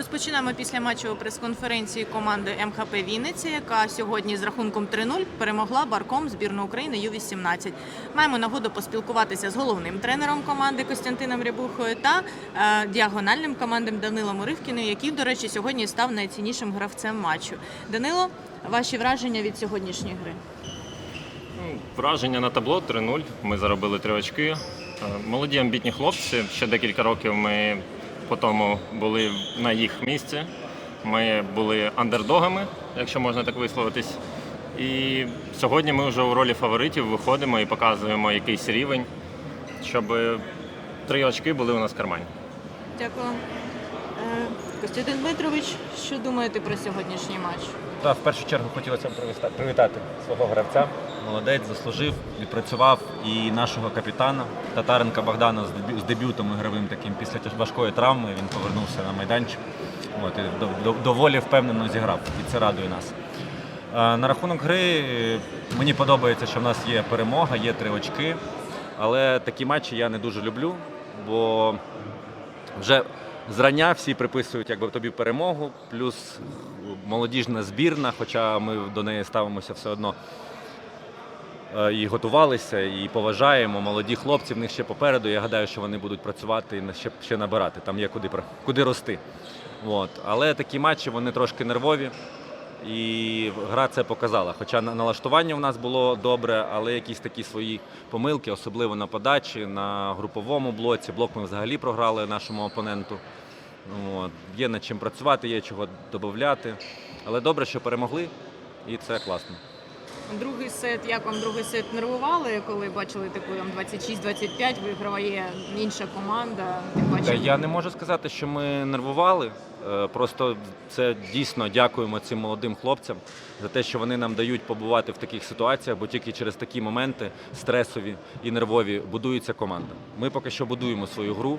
Розпочинаємо після матчової прес-конференції команди МХП Вінниця, яка сьогодні з рахунком 3-0 перемогла барком збірну України Ю-18. Маємо нагоду поспілкуватися з головним тренером команди Костянтином Рябухою та е, діагональним командом Данилом Уривкіним, який, до речі, сьогодні став найціннішим гравцем матчу. Данило, ваші враження від сьогоднішньої гри? Ну, Враження на табло 3-0. Ми заробили три очки. Е, Молоді амбітні хлопці. Ще декілька років ми по тому були на їх місці. Ми були андердогами, якщо можна так висловитись. І сьогодні ми вже у ролі фаворитів виходимо і показуємо якийсь рівень, щоб три очки були у нас в кармані. Дякую. Е, Костянтин Дмитрович, що думаєте про сьогоднішній матч? Так, в першу чергу хотілося б привітати свого гравця. Молодець, заслужив, відпрацював і нашого капітана Татаренка Богдана з дебю- з дебютом ігровим таким після важкої травми. Він повернувся на майданчик. От, і до- до- доволі впевнено зіграв, і це радує нас. А, На рахунок гри е, мені подобається, що в нас є перемога, є три очки. Але такі матчі я не дуже люблю, бо вже зрання всі приписують якби тобі перемогу, плюс молодіжна збірна, хоча ми до неї ставимося все одно е, і готувалися, і поважаємо. Молоді хлопці в них ще попереду. Я гадаю, що вони будуть працювати і ще, ще набирати. Там є куди, куди рости. От. Але такі матчі вони трошки нервові. І гра це показала. Хоча налаштування в нас було добре, але якісь такі свої помилки, особливо на подачі, на груповому блоці. Блок ми взагалі програли нашому опоненту. От. Є над чим працювати, є чого додати. Але добре, що перемогли, і це класно. Другий сет, як вам другий сет нервували, коли бачили таку там 26-25, виграває інша команда. Тим я не можу сказати, що ми нервували. Е, Просто це дійсно дякуємо цим молодим хлопцям за те, що вони нам дають побувати в таких ситуаціях, бо тільки через такі моменти стресові і нервові будується команда. Ми поки що будуємо свою гру,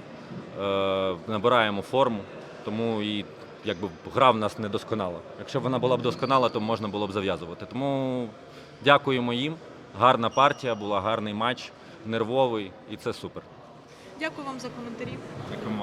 е, набираємо форму, тому і якби гра в нас не досконала. Якщо б вона була б досконала, то можна було б зав'язувати. Тому дякуємо їм. Гарна партія була, гарний матч, нервовий, і це супер. дякую вам за коментарі. Дякуємо.